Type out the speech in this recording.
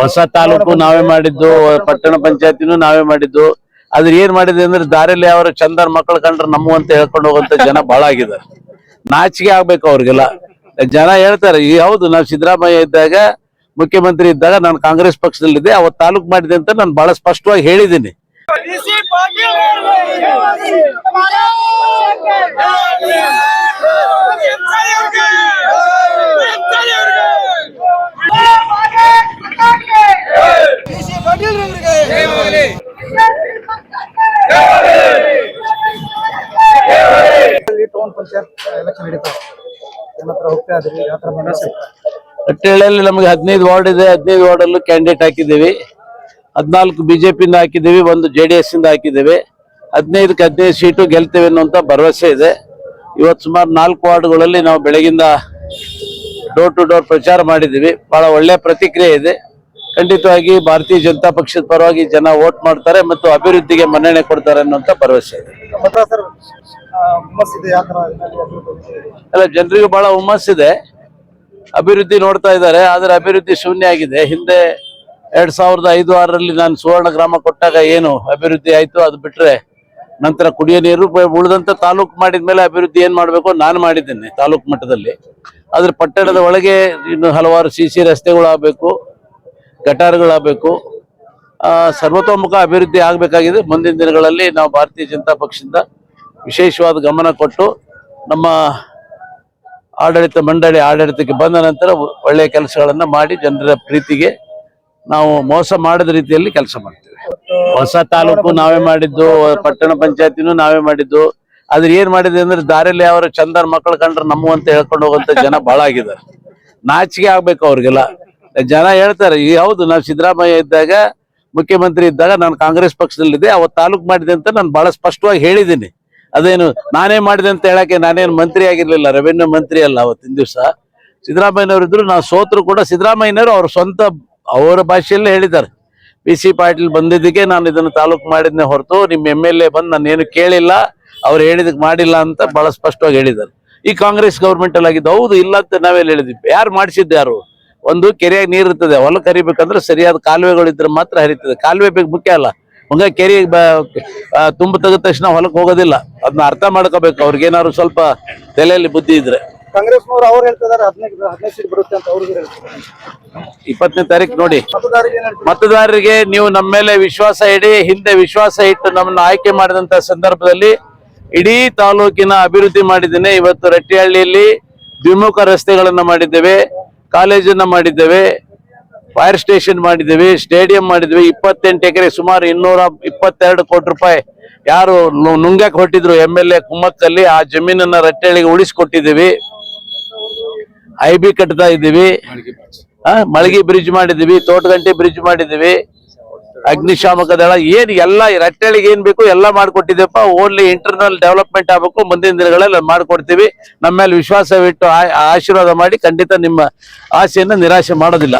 ಹೊಸ ತಾಲೂಕು ನಾವೇ ಮಾಡಿದ್ದು, ಪಟ್ಟಣ ಪಂಚಾಯತಿನೂ ನಾವೇ ಮಾಡಿದ್ದು. ಆದ್ರೆ ಏನ್ ಮಾಡಿದೆ ಅಂದ್ರೆ ದಾರಿಯಲ್ಲಿ ಅವರ ಚಂದನ್ ಮಕ್ಕಳು ಕಂಡ್ರೆ ನಮ್ಮ ಅಂತ ಹೇಳ್ಕೊಂಡು ಹೋಗುವಂತ ಜನ ಬಹಳ ಆಗಿದ್ದಾರೆ. ನಾಚಿಕೆ ಆಗ್ಬೇಕು ಅವ್ರಿಗೆಲ್ಲ. ಜನ ಹೇಳ್ತಾರೆ, ಈ ಹೌದು, ನಾವು ಸಿದ್ದರಾಮಯ್ಯ ಇದ್ದಾಗ, ಮುಖ್ಯಮಂತ್ರಿ ಇದ್ದಾಗ ನಾನು ಕಾಂಗ್ರೆಸ್ ಪಕ್ಷದಲ್ಲಿದ್ದೆ ಅವತ್ ತಾಲೂಕು ಮಾಡಿದೆ ಅಂತ ನಾನು ಬಹಳ ಸ್ಪಷ್ಟವಾಗಿ ಹೇಳಿದ್ದೀನಿ ಡಿಸಿ ಪಾಟೀಲ್ ಡಿಸಿ ಪಾಟೀಲ್ ಅವರಿಗೆ ಟೌನ್ ಪಂಚಾಯತ್ ಎಲೆಕ್ಷನ್ ಹೋಗ್ತಾ ಇದ್ರಿ ಬಂದ ಕಟ್ಟೆಳೆಯಲ್ಲಿ ನಮಗೆ ಹದಿನೈದು ವಾರ್ಡ್ ಇದೆ. ಹದಿನೈದು ವಾರ್ಡ್ ಅಲ್ಲೂ ಕ್ಯಾಂಡಿಡೇಟ್ ಹಾಕಿದ್ದೀವಿ. ಹದಿನಾಲ್ಕು ಬಿಜೆಪಿಯಿಂದ ಹಾಕಿದ್ದೀವಿ ಒಂದು ಜೆ ಡಿ ಎಸ್ ಇಂದ ಹಾಕಿದ್ದೀವಿ. ಹದಿನೈದಕ್ಕೆ ಹದಿನೈದು ಸೀಟು ಗೆಲ್ತೇವೆ ಅನ್ನುವಂತ ಭರವಸೆ ಇದೆ. ಇವತ್ತು ಸುಮಾರು ನಾಲ್ಕು ವಾರ್ಡ್ಗಳಲ್ಲಿ ನಾವು ಬೆಳಗಿಂದ ಡೋರ್ ಟು ಡೋರ್ ಪ್ರಚಾರ ಮಾಡಿದ್ದೀವಿ. ಬಹಳ ಒಳ್ಳೆಯ ಪ್ರತಿಕ್ರಿಯೆ ಇದೆ. ಖಂಡಿತವಾಗಿ ಭಾರತೀಯ ಜನತಾ ಪಕ್ಷದ ಪರವಾಗಿ ಜನ ವೋಟ್ ಮಾಡ್ತಾರೆ ಮತ್ತು ಅಭಿವೃದ್ಧಿಗೆ ಮನ್ನಣೆ ಕೊಡ್ತಾರೆ ಅನ್ನುವಂತ ಭರವಸೆ ಇದೆ. ಅಲ್ಲ ಜನರಿಗೂ ಬಹಳ ಹುಮ್ಮಸ್ಸಿದೆ ಅಭಿವೃದ್ಧಿ ನೋಡ್ತಾ ಇದ್ದಾರೆ ಆದ್ರೆ ಅಭಿವೃದ್ಧಿ ಶೂನ್ಯ ಆಗಿದೆ. ಹಿಂದೆ ಎರಡ್ ಸಾವಿರದ ಐದು ಆರರಲ್ಲಿ ನಾನು ಸುವರ್ಣ ಗ್ರಾಮ ಕೊಟ್ಟಾಗ ಏನು ಅಭಿವೃದ್ಧಿ ಆಯ್ತು ಅದು ಬಿಟ್ರೆ ನಂತರ ಕುಡಿಯೋ ನೀರು ಉಳಿದಂತ ತಾಲೂಕು ಮಾಡಿದ್ಮೇಲೆ ಅಭಿವೃದ್ಧಿ ಏನ್ ಮಾಡ್ಬೇಕು? ನಾನು ಮಾಡಿದ್ದೇನೆ ತಾಲೂಕು ಮಟ್ಟದಲ್ಲಿ. ಆದ್ರೆ ಪಟ್ಟಣದ ಒಳಗೆ ಇನ್ನು ಹಲವಾರು ಸಿ ಸಿ ರಸ್ತೆಗಳಾಗಬೇಕು ಗಟಾರಗಳಾಗಬೇಕು. ಸರ್ವತೋಮುಖ ಅಭಿವೃದ್ಧಿ ಆಗಬೇಕಾಗಿದೆ. ಮುಂದಿನ ದಿನಗಳಲ್ಲಿ ನಾವು ಭಾರತೀಯ ಜನತಾ ಪಕ್ಷದಿಂದ ವಿಶೇಷವಾದ ಗಮನ ಕೊಟ್ಟು ನಮ್ಮ ಆಡಳಿತ ಮಂಡಳಿ ಆಡಳಿತಕ್ಕೆ ಬಂದ ನಂತರ ಒಳ್ಳೆಯ ಕೆಲಸಗಳನ್ನು ಮಾಡಿ ಜನರ ಪ್ರೀತಿಗೆ ನಾವು ಮೋಸ ಮಾಡದ ರೀತಿಯಲ್ಲಿ ಕೆಲಸ ಮಾಡ್ತೇವೆ. ಹೊಸ ತಾಲೂಕು ನಾವೇ ಮಾಡಿದ್ದು, ಪಟ್ಟಣ ಪಂಚಾಯತಿನೂ ನಾವೇ ಮಾಡಿದ್ದು. ಆದ್ರೆ ಏನ್ ಮಾಡಿದೆ ಅಂದ್ರೆ ದಾರಿಯಲ್ಲಿ ಅವರ ಚಂದನ್ ಮಕ್ಕಳು ಕಂಡ್ರೆ ನಮ್ಮ ಅಂತ ಹೇಳ್ಕೊಂಡು ಹೋಗುವಂತ ಜನ ಬಹಳ ಆಗಿದ್ದಾರೆ ನಾಚಿಕೆ ಆಗ್ಬೇಕು ಅವ್ರಿಗೆಲ್ಲ. ಜನ ಹೇಳ್ತಾರೆ, ಈ ಹೌದು ನಾನು ಸಿದ್ದರಾಮಯ್ಯ ಇದ್ದಾಗ, ಮುಖ್ಯಮಂತ್ರಿ ಇದ್ದಾಗ ನಾನು ಕಾಂಗ್ರೆಸ್ ಪಕ್ಷದಲ್ಲಿದ್ದೆ ಅವತ್ತು ತಾಲೂಕು ಮಾಡಿದೆ ಅಂತ ನಾನು ಬಹಳ ಸ್ಪಷ್ಟವಾಗಿ ಹೇಳಿದ್ದೀನಿ. ಅದೇನು, ನಾನೇ ಮಾಡಿದೆ ಅಂತ ಹೇಳಕ್ಕೆ ನಾನೇನು ಮಂತ್ರಿ ಆಗಿರ್ಲಿಲ್ಲ, ರೆವೆನ್ಯೂ ಮಂತ್ರಿ ಅಲ್ಲ ಅವತ್ತಿನ ದಿವಸ. ಸಿದ್ದರಾಮಯ್ಯನವರು ಇದ್ರು ನಾವು ಸೋತರು ಕೂಡ ಸಿದ್ದರಾಮಯ್ಯನವರು ಅವ್ರ ಸ್ವಂತ, ಅವರ ಭಾಷೆಯಲ್ಲೇ ಹೇಳಿದ್ದಾರೆ. ಪಿ ಸಿ ಪಾಟೀಲ್ ಬಂದಿದ್ದಕ್ಕೆ ನಾನು ಇದನ್ನು ತಾಲೂಕು ಮಾಡಿದ್ನೆ ಹೊರತು ನಿಮ್ಮ ಎಂ ಎಲ್ ಎ ಬಂದು ನಾನು ಏನು ಕೇಳಿಲ್ಲ, ಅವ್ರು ಹೇಳಿದಕ್ಕೆ ಮಾಡಿಲ್ಲ ಅಂತ ಬಹಳ ಸ್ಪಷ್ಟವಾಗಿ ಹೇಳಿದ್ದಾರೆ. ಈ ಕಾಂಗ್ರೆಸ್ ಗೌರ್ಮೆಂಟ್ ಅಲ್ಲಿ ಆಗಿದ್ದು ಹೌದು, ಇಲ್ಲ ಅಂತ ನಾವೆಲ್ಲ ಹೇಳಿದ್ವಿ ಯಾರು ಮಾಡಿಸಿದ್ದು ಯಾರು? ಒಂದು ಕೆರೆಯಾಗ ನೀರು ಇರ್ತದೆ. ಹೊಲ ಕರಿಬೇಕಂದ್ರೆ ಸರಿಯಾದ ಕಾಲುವೆಗಳು ಇದ್ರೆ ಮಾತ್ರ ಹರಿತದೆ. ಕಾಲುವೆ ಬೇಕು ಮುಖ್ಯ ಅಲ್ಲ. ಹಂಗ ಕೆರೆ ತುಂಬ ತೆಗೆದ ತಕ್ಷಣ ಹೊಲಕ್ಕೆ ಹೋಗೋದಿಲ್ಲ. ಅದನ್ನ ಅರ್ಥ ಮಾಡ್ಕೋಬೇಕು. ಅವ್ರಿಗೇನಾದ್ರು ಸ್ವಲ್ಪ ತಲೆಯಲ್ಲಿ ಬುದ್ಧಿ ಇದ್ರೆ. ಕಾಂಗ್ರೆಸ್ನವರು ಅವ್ರು ಹೇಳ್ತಿದಾರೆ ಹದಿನೈದು ಹದಿನೈದು ಸೀಟ್ ಬರುತ್ತೆ ಅಂತ ಅವ್ರಿಗೆ ಹೇಳ್ತಾರೆ ಇಪ್ಪತ್ತನೇ ತಾರೀಕು ನೋಡಿ. ಮತದಾರರಿಗೆ ಮತದಾರರಿಗೆ ನೀವು ನಮ್ಮ ಮೇಲೆ ವಿಶ್ವಾಸ ಇಡಿ ಹಿಂದೆ ವಿಶ್ವಾಸ ಇಟ್ಟು ನಮ್ಮನ್ನು ಆಯ್ಕೆ ಮಾಡಿದಂತ ಸಂದರ್ಭದಲ್ಲಿ ಇಡೀ ತಾಲೂಕಿನ ಅಭಿವೃದ್ಧಿ ಮಾಡಿದ್ದೇನೆ. ಇವತ್ತು ರಟ್ಟಿಹಳ್ಳಿಯಲ್ಲಿ ದ್ವಿಮುಖ ರಸ್ತೆಗಳನ್ನ ಮಾಡಿದ್ದೇವೆ. ಕಾಲೇಜನ್ನ ಮಾಡಿದ್ದೇವೆ ಫೈರ್ ಸ್ಟೇಷನ್ ಮಾಡಿದ್ದೇವೆ ಸ್ಟೇಡಿಯಂ ಮಾಡಿದ್ವಿ ಇಪ್ಪತ್ತೆಂಟು ಎಕರೆ ಸುಮಾರು ಇನ್ನೂರ ಇಪ್ಪತ್ತೆರಡು ಕೋಟಿ ರೂಪಾಯಿ ಯಾರು ನುಂಗಕ್ಕೆ ನುಂಗಕ್ ಹೊಟ್ಟಿದ್ರು ಎಂ ಎಲ್ ಎ ಕುಮ್ಮಕ್ಕಲ್ಲಿ ಆ ಜಮೀನನ್ನ ರಟ್ಟೆಳಿಗೆ ಉಳಿಸ್ಕೊಟ್ಟಿದ್ದೀವಿ. ಐ ಬಿ ಕಟ್ತಾ ಇದ್ದೀವಿ. ಮಳಗಿ ಬ್ರಿಡ್ಜ್ ಮಾಡಿದ್ದೀವಿ. ತೋಟಗಂಟೆ ಬ್ರಿಡ್ಜ್ ಮಾಡಿದೀವಿ ಅಗ್ನಿಶಾಮಕ ದಳ ಏನ್ ಎಲ್ಲ ರಟ್ಟಳಿಗೆ ಏನ್ ಬೇಕು ಎಲ್ಲ ಮಾಡ್ಕೊಟ್ಟಿದ್ದೀವಪ್ಪ ಓನ್ಲಿ ಇಂಟರ್ನಲ್ ಡೆವಲಪ್ಮೆಂಟ್ ಆಗ್ಬೇಕು. ಮುಂದಿನ ದಿನಗಳಲ್ಲಿ ಮಾಡ್ಕೊಡ್ತೀವಿ. ನಮ್ಮ ಮೇಲೆ ವಿಶ್ವಾಸವಿಟ್ಟು ಆಶೀರ್ವಾದ ಮಾಡಿ ಖಂಡಿತ ನಿಮ್ಮ ಆಸೆಯನ್ನ ನಿರಾಶೆ ಮಾಡೋದಿಲ್ಲ.